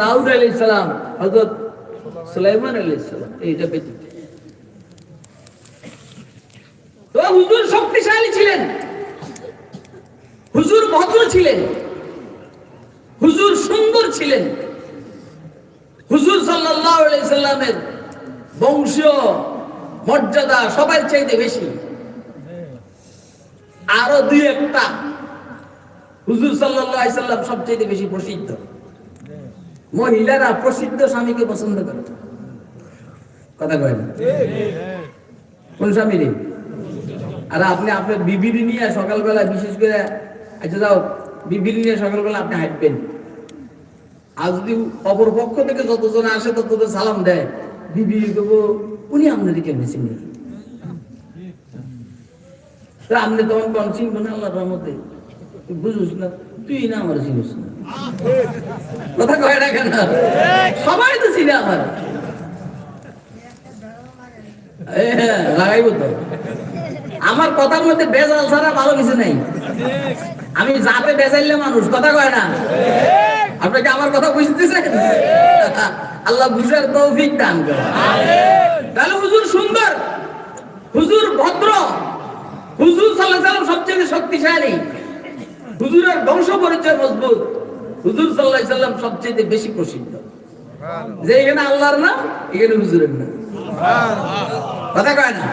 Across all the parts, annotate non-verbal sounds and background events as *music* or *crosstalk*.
দাউদ হযরত সুলাইমান এইটা ব্যতীত। হুজুর শক্তিশালী ছিলেন। হুজুর ভদ্র ছিলেন। হুজুর সুন্দর ছিলেন। হুজুর সাল্লামের মর্যাদা সবার চাইতে বেশি। আরও দুই একটা হুজুর আলাইহি সাল্লাম সবচেয়ে বেশি প্রসিদ্ধ। মহিলারা প্রসিদ্ধ স্বামীকে পছন্দ করে। কথা কয় কোন স্বামী রে? আর আপনি আপনার বিবির নিয়ে সকালবেলা বিশেষ করে আচ্ছা যাও, বিবির নিয়ে সকালবেলা আপনি হাঁটবেন। আর যদি অপর পক্ষ থেকে যতজন আসে ততজন সালাম দেয়, বিবি দেবো উনি আপনাদের কেমনি চিনি আপনি তখন কোন চিনবেন না আল্লাহর রহমতে। বুঝুস না, তুই না আমার চিনিস না। কথা কয় না কেন? সবাই তো চিনে আমার। হ্যাঁ, তো। আমার কথার মধ্যে বেজাল ছাড়া ভালো কিছু নেই। আমি যাতে বেজাইলে মানুষ কথা কয় না? আপনাকে আমার কথা বুঝতেছেন? আল্লাহ বুঝার তৌফিক দান তাহলে হুজুর সুন্দর হুজুর ভদ্র হুজুর সাল্লাহ সাল্লাম সবচেয়ে শক্তিশালী। হুজুরের বংশ পরিচয় মজবুত। হুজুর সাল্লাহ সাল্লাম সবচেয়ে বেশি প্রসিদ্ধ। যে এখানে আল্লাহর নাম এখানে হুজুরের নাম। কথা কয় না?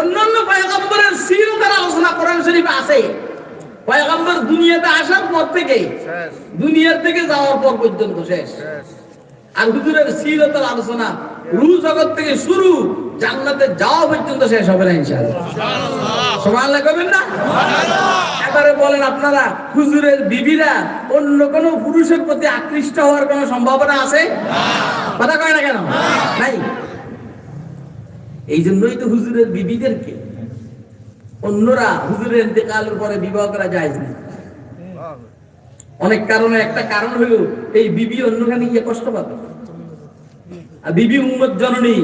অন্যান্য পয়গম্বরের সিরতের আলোচনা কোরআন শরীফে আছে। পয়গম্বর দুনিয়াতে আসার পর থেকে দুনিয়ার থেকে যাওয়ার পর পর্যন্ত শেষ। আর হুজুরের সিরতের আলোচনা রু জগৎ থেকে শুরু জান্নাতে যাওয়া পর্যন্ত শেষ হবে না ইনশাআল্লাহ। না? এবারে বলেন আপনারা হুজুরের বিবিরা অন্য কোন পুরুষের প্রতি আকৃষ্ট হওয়ার কোন সম্ভাবনা আছে? কথা কয় না কেন? নাই। এই জন্যই তো হুজুরের বিবিদেরকে অন্যরা হুজুরের ইন্তেকালের পরে বিবাহ করা যায় না। অনেক কারণে একটা কারণ হলো এই বিবি অন্যখানে গিয়ে কষ্ট পাবে। বিবি উম্মত জননী,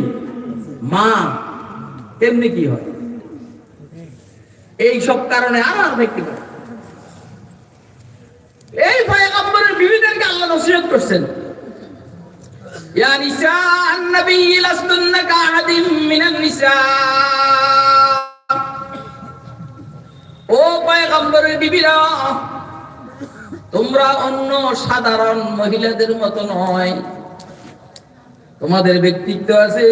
মা, তেমনি কি হয়? এই সব কারণে আর আর ব্যক্তিগত এই পয়গম্বরের বিবিদেরকে আল্লাহ নসিহত করছেন। ইয়া নিসা আন-নবী লাসতুন্না মিনান নিসা। ও পয়গম্বরের বিবিরা, তোমরা অন্য সাধারণ মহিলাদের মতো নয়। তোমাদের ব্যক্তিত্ব আছে,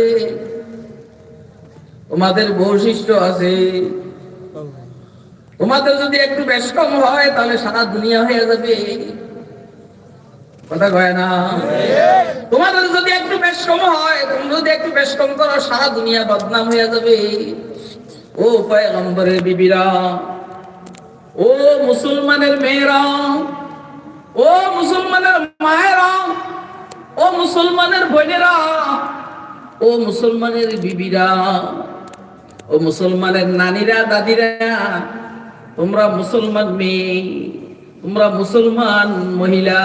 তোমাদের বৈশিষ্ট্য আছে। তোমাদের যদি একটু বেশ কম হয়, তাহলে সারা দুনিয়া হয়ে যাবে। কথা কয় না? তোমাদের যদি একটু বেশ কম হয়, তুমি যদি একটু বেশ কম করো, সারা দুনিয়া বদনাম হয়ে যাবে। ও পয়গম্বরের বিবিরা, ও মুসলমানের মেয়েরা, ও মুসলমানের মায়েরা ও মুসলমানের বোনেরা, ও মুসলমানের বিবিরা, ও মুসলমানের নানিরা, দাদিরা, তোমরা মুসলমান মেয়ে, তোমরা মুসলমান মহিলা,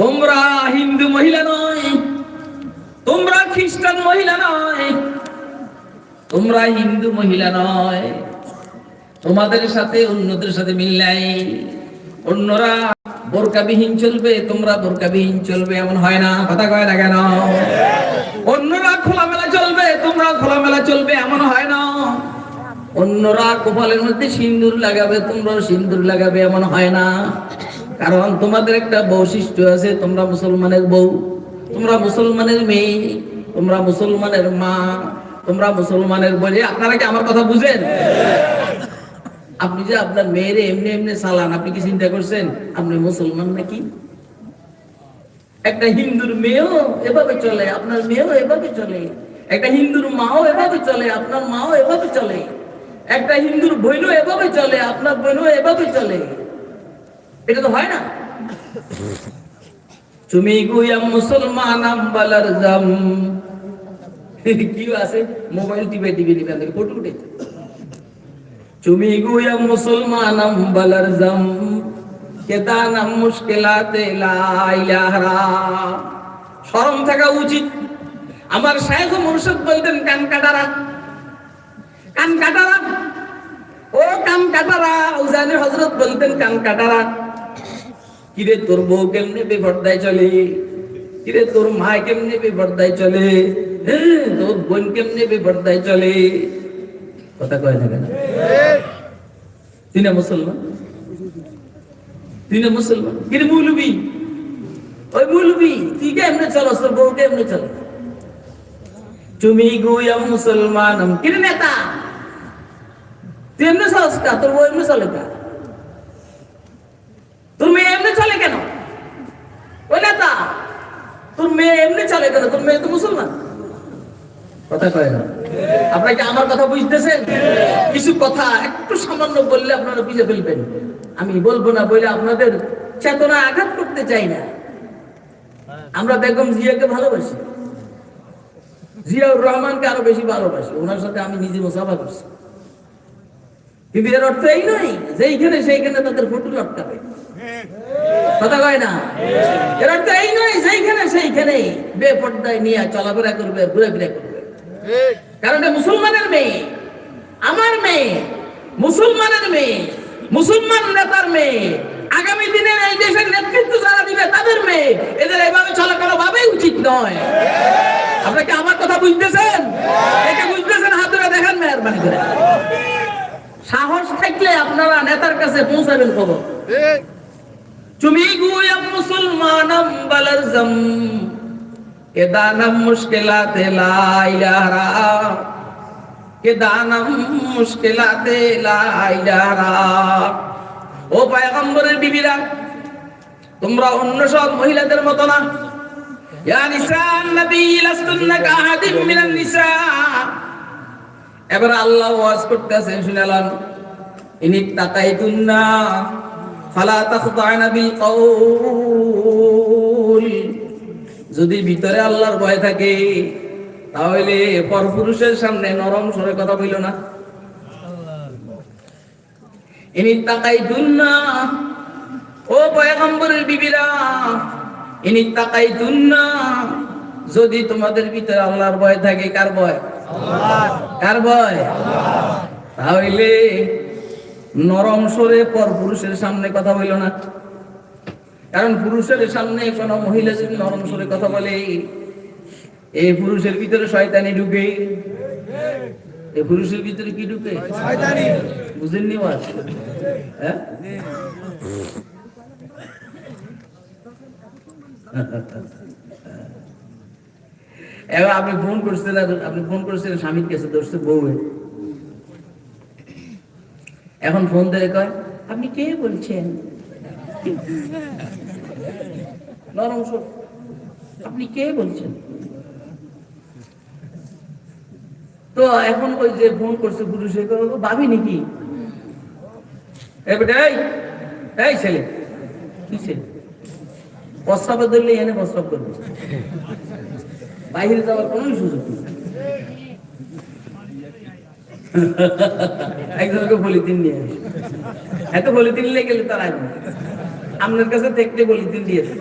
তোমরা হিন্দু মহিলা নয়, তোমরা খ্রিস্টান মহিলা নয়, তোমরা হিন্দু মহিলা নয়। তোমাদের সাথে অন্যদের সাথে মিল নাই, অন্যরা বোরকাবিহীন চলবে, তোমরা বোরকাবিহীন চলবে, এমন হয় না, কথা কয় না কেন? অন্যরা খোলামেলা চলবে, তোমরা খোলামেলা চলবে, এমন হয় না। অন্যরা কপালের মধ্যে সিন্দুর লাগাবে তোমরাও সিন্দুর লাগাবে, এমন হয় না। কারণ তোমাদের একটা বৈশিষ্ট্য আছে, তোমরা মুসলমানের বউ, তোমরা মুসলমানের মেয়ে, তোমরা মুসলমানের মা, তোমরা মুসলমানের বলে আপনারা কি আমার কথা বুঝেন? আপনি যে আপনার মেয়েরে এমনি এমনি সালান আপনি কি চিন্তা করছেন? আপনি মুসলমান নাকি? একটা হিন্দুর মেয়েও এভাবে চলে, আপনার মেয়েও এভাবে চলে। একটা হিন্দুর মাও এভাবে চলে, আপনার মাও এভাবে চলে। একটা হিন্দুর বোনও এভাবে চলে, আপনার বোনও এভাবে চলে। এটা তো হয় না? তুমি গুয়া মুসলমান আমবালার জাম। *laughs* কি আছে? মোবাইল টিপে টিপে টিপে ফটো উঠে। তুমি গুয়া মুসলমান আমবালার জাম। কেদানাম মুশকিলাতে শরম থাকা উচিত। আমার শাইখ মুর্শিদ বলতেন কান কাটারা। কান কাটারা? ও কান কাটারা। উজানি হযরত বলতেন কান কাটারা। কিরে তোর বউ কেমনে বেপর্দায় চলে? কিরে তোর মা কেমনে বেপর্দায় চলে? হ্যাঁ, তোর বোন কেমনে বেপর্দায় চলে? কথা কয় না কেন? তুই না মুসলমান? তুই না মুসলমান কিরে মৌলবি? ওই মৌলবি, তুই কেমনে চলস? তোর বউ কেমনে চলে তুমি গুয়া মুসলমান কিরে নেতা? তুই এমনি চলস কা? তোর বউ এমনি চলে কা? তোর মেয়ে এমনি চলে কেন? ওই নেতা, তোর মেয়ে এমনি চলে কেন? তোর মেয়ে তো মুসলমান? কথা কয় না। আপনাকে আমার কথা বুঝতেছেন? কিছু কথা একটু সামান্য বললে আপনারা বুঝে ফেলবেন। আমি বলব না বলে আপনাদের চেতনা আঘাত করতে চাই না। আমরা বেগম জিয়াকে ভালোবাসি। জিয়াউর রহমানকে আরও বেশি ভালোবাসি। ওনার সাথে আমি নিজে মোসাফা করছি। কিন্তু এর অর্থ এই নয়, যেইখানে সেইখানে তাদের ফটো লটকাবে কথা কয় না? এর অর্থ এই নয়, যেইখানে সেইখানে বেপর্দায় নিয়ে চলাফেরা করবে ঘুরে ফিরে করবে। কারণ এটা মুসলমানের মেয়ে। আমার মেয়ে মুসলমানের মেয়ে মুসলমান নেতার মেয়ে। আগামী দিনে এই দেশের নেতৃত্ব যারা দিবে তাদের মেয়ে। এদের এভাবে চলা কোনো ভাবেই উচিত নয়। আপনাকে আমার কথা বুঝতেছেন? এটা বুঝতেছেন? হাত ধরে দেখেন মেহরবানি করে। সাহস থাকলে আপনারা নেতার কাছে পৌঁছাবেন খবর। তুমি গুয়া মুসলমানম বালারজম কেদানম মুশকিলাতে লা ইলাহা কেদানম মুশকিলাতে লা ইলাহা। ও পয়গম্বরের বিবিরা, তোমরা অন্য সব মহিলাদের মত না। ইয়া নিসান নবী লাস্তুন্না কাহাদিম মিনান নিসা। এবার আল্লাহ ওয়াজ করতেছেন শুনালাম ইনি তাকাইতুন্না, ফালা তাখদানা বিল কওল যদি ভিতরে আল্লাহর ভয় থাকে, তাহলে পরপুরুষের সামনে নরম সরে কথা বইল না। ইনি তাকাই দুন্না ও পয়গম্বরের বিবিরা, ইনি তাকাই দুন্না যদি তোমাদের ভিতরে আল্লাহর ভয় থাকে, কার ভয়? কার ভয়? তাহলে নরম সরে পরপুরুষের সামনে কথা বইল না। কারণ পুরুষের সামনে কোন মহিলা যদি নরম সরে কথা বলে এই পুরুষের ভিতরে শয়তানি ঢুকে। এই পুরুষের ভিতরে কি ঢুকে? বুঝেননি হ্যাঁ? এবার আপনি ফোন করছিলেন আপনি ফোন করছিলেন স্বামীর কাছে ধরছে বউ এখন ফোন দিয়ে কয় আপনি কে বলছেন? নরম আপনি কে বলছেন? তো এখন ওই যে ফোন করছে পুরুষে ভাবি নাকি? এই ছেলে, কি ছেলে? প্রস্তাবে ধরলে এনে প্রস্তাব করবে। বাইরে যাওয়ার কোনো সুযোগ নেই। একজনকে পলিথিন নিয়ে এত পলিথিন নিয়ে গেলে তার আসবে আপনার কাছে দেখতে পলিথিন দিয়েছে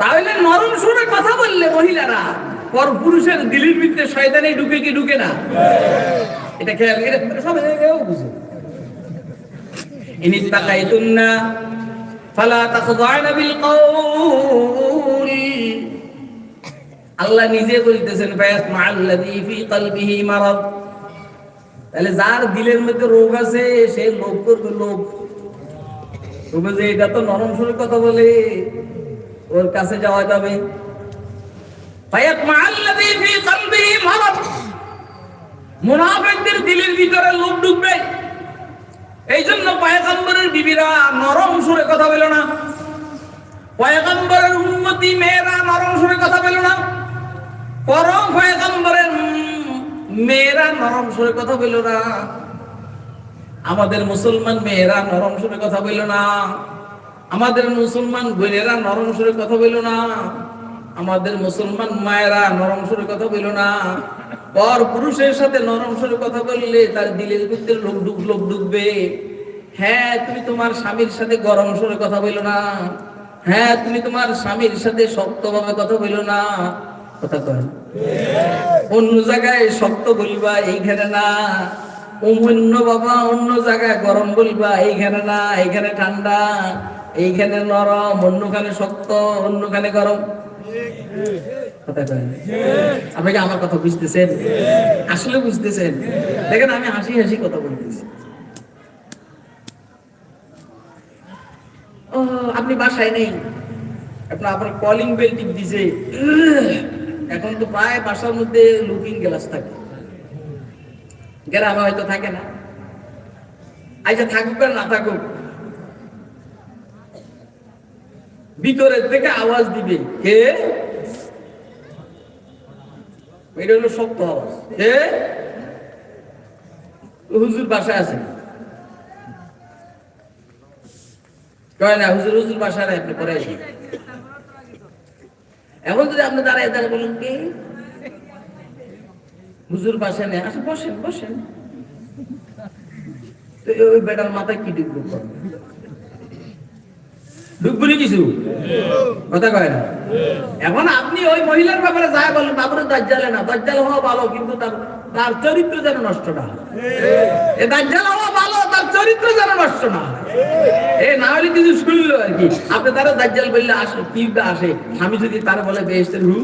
তাহলে নরম সুরে কথা বললে মহিলারা, পর পুরুষের দিলির ভিতরে শয়তানে ঢুকে কি ঢুকে না? এটা খেয়াল এটা সবাই জায়গায়ও বুঝে। ইনি তাকাইতুন্না ফালা তাখদায়না বিল কওল। আল্লাহ নিজে বলতেছেন ফায়াসমা আল্লাযী ফি কলবিহি মারাদ। তাহলে যার দিলের মধ্যে রোগ আছে, সে লোক করবে লোক তবে যে এটা তো নরম সুরে কথা বলে, ওর কাছে যাওয়া যাবে। মুনাফিকদের দিলের ভিতরে লোভ ঢুকবে। এই জন্য পয়গম্বরের বিবিরা নরম সুরে কথা বলো না। পয়গম্বরের উন্নতি মেয়েরা নরম সুরে কথা বলো না। পরম পয়গম্বরের মেয়েরা নরম সুরে কথা বলো না। আমাদের মুসলমান মেয়েরা নরম সুরে কথা বলো না। আমাদের মুসলমান বোনেরা নরম সুরে কথা বলো না। আমাদের মুসলমান মায়েরা নরম সুরে কথা বলো না। পর পুরুষের সাথে নরম সুরে কথা বললে তার দিলের ভিতরে লোক ঢুক লোক ঢুকবে হ্যাঁ তুমি তোমার স্বামীর সাথে গরম সুরে কথা বলো না। হ্যাঁ তুমি তোমার স্বামীর সাথে শক্তভাবে কথা বলো না। কথা কয় অন্য জায়গায় শক্ত বলবা, এইখানে না। অন্য বাবা, অন্য জায়গায় গরম বলবা, এইখানে না, এইখানে ঠান্ডা, এইখানে নরম, অন্যখানে শক্ত, অন্যখানে গরম? আপনি কি আমার কথা বুঝতেছেন? আসলে বুঝতেছেন? দেখেন, আমি হাসি হাসি কথা বলতেছি। ও, আপনি বাসায় নেই। আপনার আপনার কলিং বেল টিপ দিছে। এখন তো প্রায় বাসার মধ্যে লুকিং গ্লাস থাকে। গ্রামে হয়তো থাকে না। আচ্ছা থাকুক আর না থাকুক। ভিতরের থেকে আওয়াজ দিবে। কে? এটা হলো শক্ত আওয়াজ। কে? হুজুর বাসায় আছে। কয় না, হুজুর হুজুর বাসায় আপনি পরে আসেন এখন যদি আপনি দাঁড়ায় দাঁড়ায় বলুন কে? হুজুর বাসায় নেই আসে বসেন বসেন। তো ওই বেটার মাথায় কি ঢুকবো? ঢুকবো কিছু? কথা কয় না? এখন আপনি ওই মহিলার ব্যাপারে যায় বলেন বাবুরে দাজ্জালে না, দাজ্জাল হওয়া ভালো, কিন্তু তার তার চরিত্র যেন নষ্ট না। এ দাজ্জাল হওয়া ভালো তার চরিত্র যেন নষ্ট না এ না হলে কিছু শুনলো আর কি। আপনি তারা দাজ্জাল বললে আসে, কি আসে? আমি যদি তারা বলে বেহেস্তের রু